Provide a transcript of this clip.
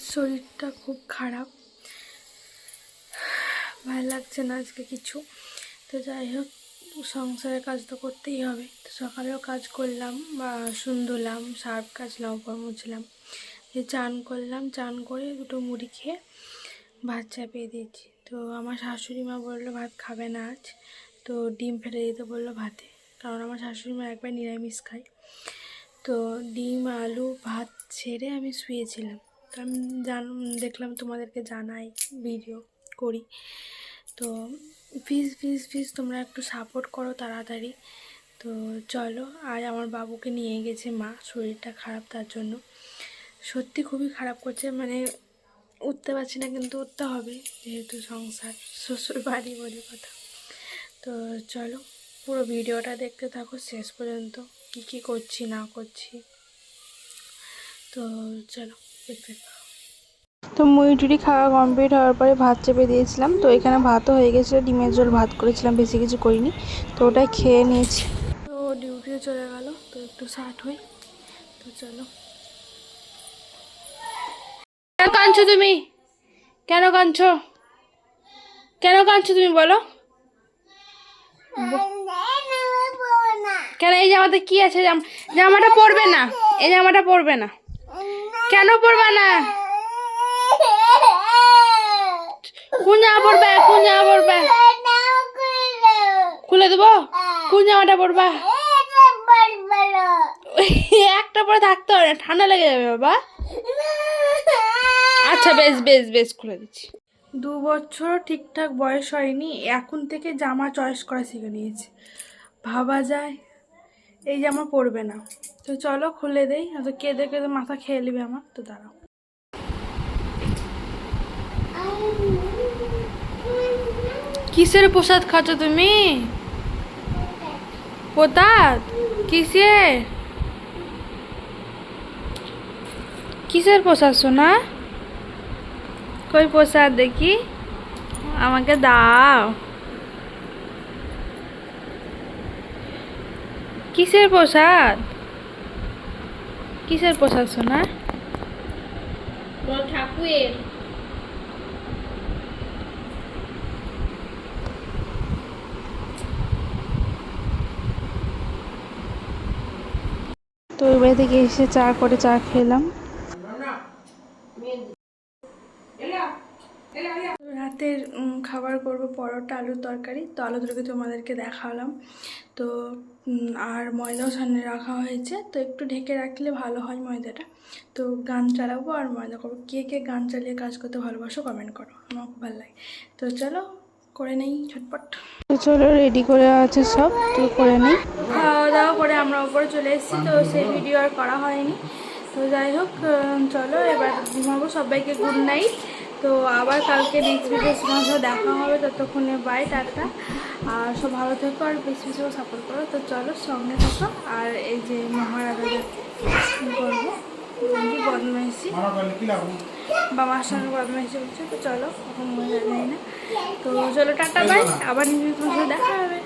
শরীরটা খুব খারাপ। ভালো লাগছে না আজকে কিছু। তো যাই হোক, সংসারের কাজ তো করতেই হবে। তো সকালেও কাজ করলাম, বা সুন ধুলাম সার্ফ কাচলাম উপর মুছলাম। দিয়ে চান করলাম, চান করে দুটো মুড়ি খেয়ে ভাত চাপিয়ে দিয়েছি। তো আমার শাশুড়ি মা বলল, ভাত খাবে না আজ। তো ডিম ফেলে দিতে বলল ভাতে। কারণ আমার শাশুড়ি মা একবার নিরামিষ খায়। তো ডিম, আলু, ভাত ছেড়ে আমি শুয়েছিলাম। তো আমি জান, দেখলাম তোমাদেরকে জানাই ভিডিও করি। তো প্লিজ প্লিজ প্লিজ তোমরা একটু সাপোর্ট করো তাড়াতাড়ি। তো চলো আজ আমার বাবুকে নিয়ে গেছে মা, শরীরটা খারাপ তার জন্য। সত্যি খুবই খারাপ করছে মানে উঠতে পারছি না, কিন্তু উঠতে হবে, যেহেতু সংসার শ্বশুর বাড়ি বলে কথা। তো চলো, পুরো ভিডিওটা দেখতে থাকো, শেষ পর্যন্ত কী কী করছি, না করছি। তো চলো, দেখতে থাকো। তো মুড়ি টুড়ি খাওয়া কমপ্লিট হওয়ার পরে ভাত চেপে দিয়েছিলাম। তো এখানে ভাতও হয়ে গেছিল ডিমের ঝোল ভাত করেছিলাম, বেশি কিছু করিনি। তো ওটাই খেয়ে নিয়েছি। তো ডিউটিতে চলে গেল, তো একটু শার্ট হই। তো চলো। কেন কাঁদছো তুমি? কেন কাঁদছো? কেন কাঁদছো তুমি বলো? কেন এই জামাতে কি আছে? জাম- জামাটা পরবে না। এই জামাটা পরবে না। কেন পরবে না? কোন জামা পরবে কোন জামা পরবে খুলে দেবো? কোন জামাটা পরবা একটা পরে থাকতে হবে ঠান্ডা লেগে যাবে বাবা। আচ্ছা বেশ বেশ বেশ, খুলে দিচ্ছি। দু বছর ঠিকঠাক বয়স হয়নি, এখন থেকে জামা চয়েস করা শিখে নিয়েছি। ভাবা যায়, এই জামা পরবে না। তো চলো খুলে দেই তো কেঁদে কেঁদে মাথা খেয়ে নেবে আমার, তো দাঁড়াও। কিসের প্রসাদ খাচ্ছ তুমি? প্রসাদ? কিসের? কিসের প্রসাদ সোনা? কই প্রসাদ দেখি? আমাকে দাও। কিসের প্রসাদ? কিসের প্রসাদ সোনা? ঠাকুরের। বাড়ি থেকে এসে চা করে চা খেলাম। রাতের খাবার করব পরোটা, আলুর তরকারি। তো আলু তরকারি তোমাদেরকে দেখালাম। তো আর ময়দাও সামনে রাখা হয়েছে। তো একটু ঢেকে রাখলে ভালো হয় ময়দাটা। তো গান চালাবো আর ময়দা করব। কে কে গান চালিয়ে কাজ করতে ভালোবাসো কমেন্ট করো। আমার খুব ভালো লাগে। তো চলো করে নেই ঝটপট। তো চলো রেডি করে আছে সব তো করে নিই খাওয়া দাওয়া করে আমরা উপরে চলে এসেছি তো সেই ভিডিও আর করা হয়নি। তো যাই হোক চলো এবার ঘুমাবো। সবাইকে গুড নাইট তো আবার কালকে নেক্সট ভিডিও তোমার সাথে দেখা হবে। ততক্ষণে বাই টাটা। আর সব ভালো থেকো আর বেশি বেশি সাপোর্ট করো। তো চলো সঙ্গে থাকো। আর এই যে মহারাজা করব কি বদমাইশি বাবার সঙ্গে বদমাইশি বলছে, তো চলো, এখন মজা নেই না। তো চলো, টাটা, বাই। আবার নিজের তোমার দেখা হবে।